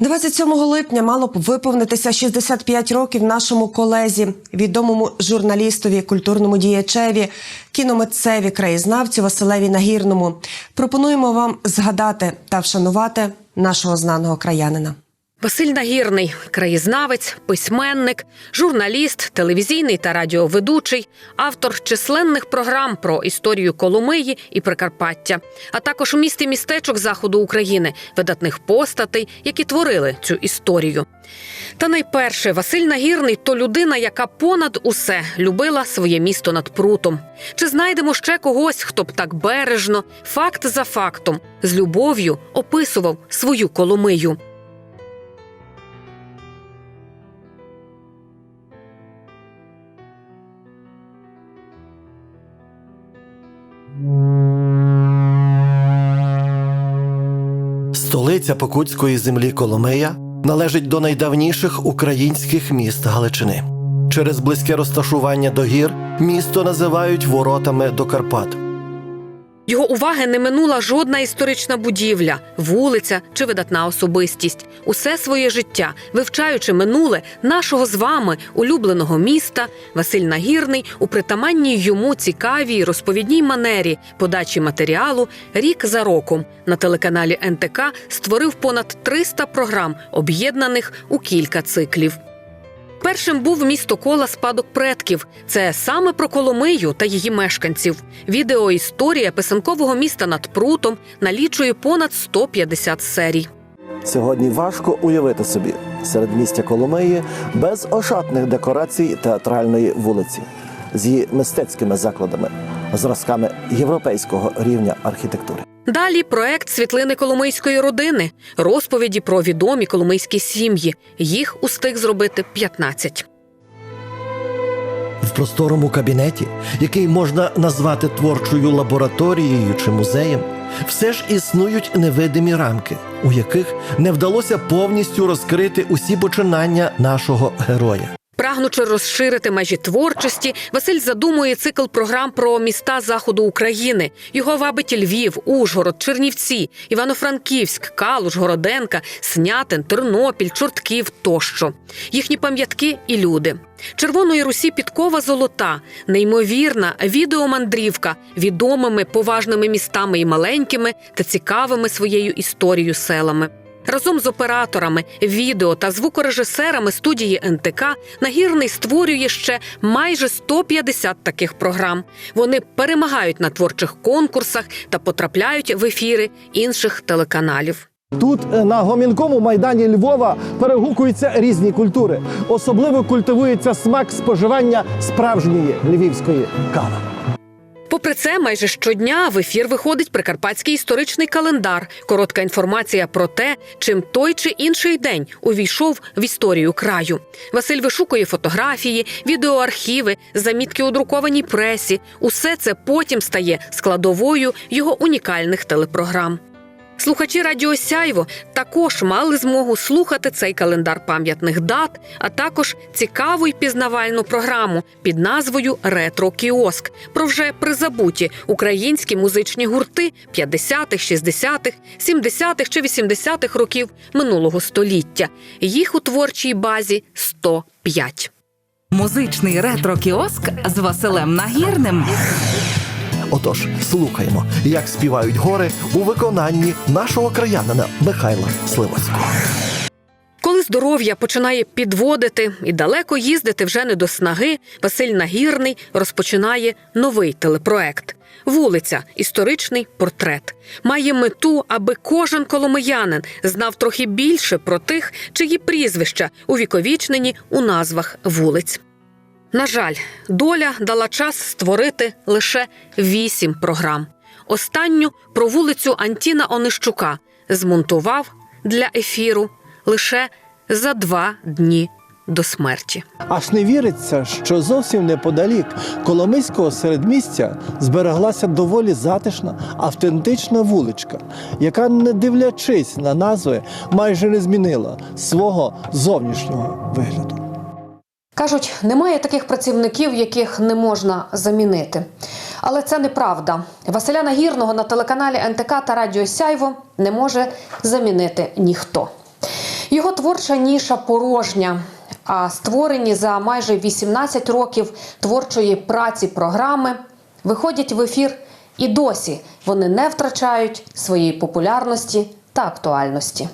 27 липня мало б виповнитися 65 років нашому колезі, відомому журналістові, культурному діячеві, кіномитцеві, краєзнавцю Василеві Нагірному. Пропонуємо вам згадати та вшанувати нашого знаного краянина. Василь Нагірний, краєзнавець, письменник, журналіст, телевізійний та радіоведучий, автор численних програм про історію Коломиї і Прикарпаття, а також у місті містечок заходу України, видатних постатей, які творили цю історію. Та найперше, Василь Нагірний то людина, яка понад усе любила своє місто над прутом. Чи знайдемо ще когось, хто б так бережно, факт за фактом, з любов'ю описував свою Коломию? Столиця Покутської землі Коломия належить до найдавніших українських міст Галичини. Через близьке розташування до гір місто називають воротами до Карпат. Його уваги не минула жодна історична будівля, вулиця чи видатна особистість. Усе своє життя, вивчаючи минуле нашого з вами улюбленого міста, Василь Нагірний у притаманній йому цікавій розповідній манері подачі матеріалу рік за роком на телеканалі НТК створив понад 300 програм, об'єднаних у кілька циклів. Першим був місто кола спадок предків. Це саме про Коломию та її мешканців. Відеоісторія писанкового міста над прутом налічує понад 150 серій. Сьогодні важко уявити собі серед містя Коломиї без ошатних декорацій театральної вулиці з її мистецькими закладами, зразками європейського рівня архітектури. Далі проект світлини коломийської родини, розповіді про відомі коломийські сім'ї. Їх устиг зробити 15. В просторому кабінеті, який можна назвати творчою лабораторією чи музеєм, все ж існують невидимі рамки, у яких не вдалося повністю розкрити усі починання нашого героя. Прагнучи розширити межі творчості, Василь задумує цикл програм про міста заходу України. Його вабить Львів, Ужгород, Чернівці, Івано-Франківськ, Калуш, Городенка, Снятин, Тернопіль, Чортків тощо. Їхні пам'ятки і люди. Червоної Русі підкова золота, неймовірна відеомандрівка відомими поважними містами і маленькими та цікавими своєю історією селами. Разом з операторами, відео та звукорежисерами студії НТК Нагірний створює ще майже 150 таких програм. Вони перемагають на творчих конкурсах та потрапляють в ефіри інших телеканалів. Тут е, на гомінкому майдані Львова перегукуються різні культури. Особливо культивується смак споживання справжньої львівської кави. Попри це, майже щодня в ефір виходить прикарпатський історичний календар. Коротка інформація про те, чим той чи інший день увійшов в історію краю. Василь вишукує фотографії, відеоархіви, замітки у друкованій пресі. Усе це потім стає складовою його унікальних телепрограм. Слухачі Радіо Сяйво також мали змогу слухати цей календар пам'ятних дат, а також цікаву й пізнавальну програму під назвою Ретро Кіоск про вже призабуті українські музичні гурти 50-х, 60-х, 70-х чи 80-х років минулого століття. Їх у творчій базі 105. Музичний ретро-кіоск з Василем Нагірним. Отож, слухаємо, як співають гори у виконанні нашого краянина Михайла Сливацького. Коли здоров'я починає підводити і далеко їздити вже не до снаги, Василь Нагірний розпочинає новий телепроект. Вулиця, історичний портрет. Має мету, аби кожен коломиянин знав трохи більше про тих, чиї прізвища увіковічнені у назвах вулиць. На жаль, доля дала час створити лише вісім програм. Останню про вулицю Антіна Онищука змонтував для ефіру лише за два дні до смерті. Аж не віриться, що зовсім неподалік Коломийського середмістя збереглася доволі затишна, автентична вуличка, яка, не дивлячись на назви, майже не змінила свого зовнішнього вигляду. Кажуть, немає таких працівників, яких не можна замінити. Але це неправда. Василя Нагірного на телеканалі НТК та Радіо Сяйво не може замінити ніхто. Його творча ніша порожня. А створені за майже 18 років творчої праці програми виходять в ефір і досі вони не втрачають своєї популярності та актуальності.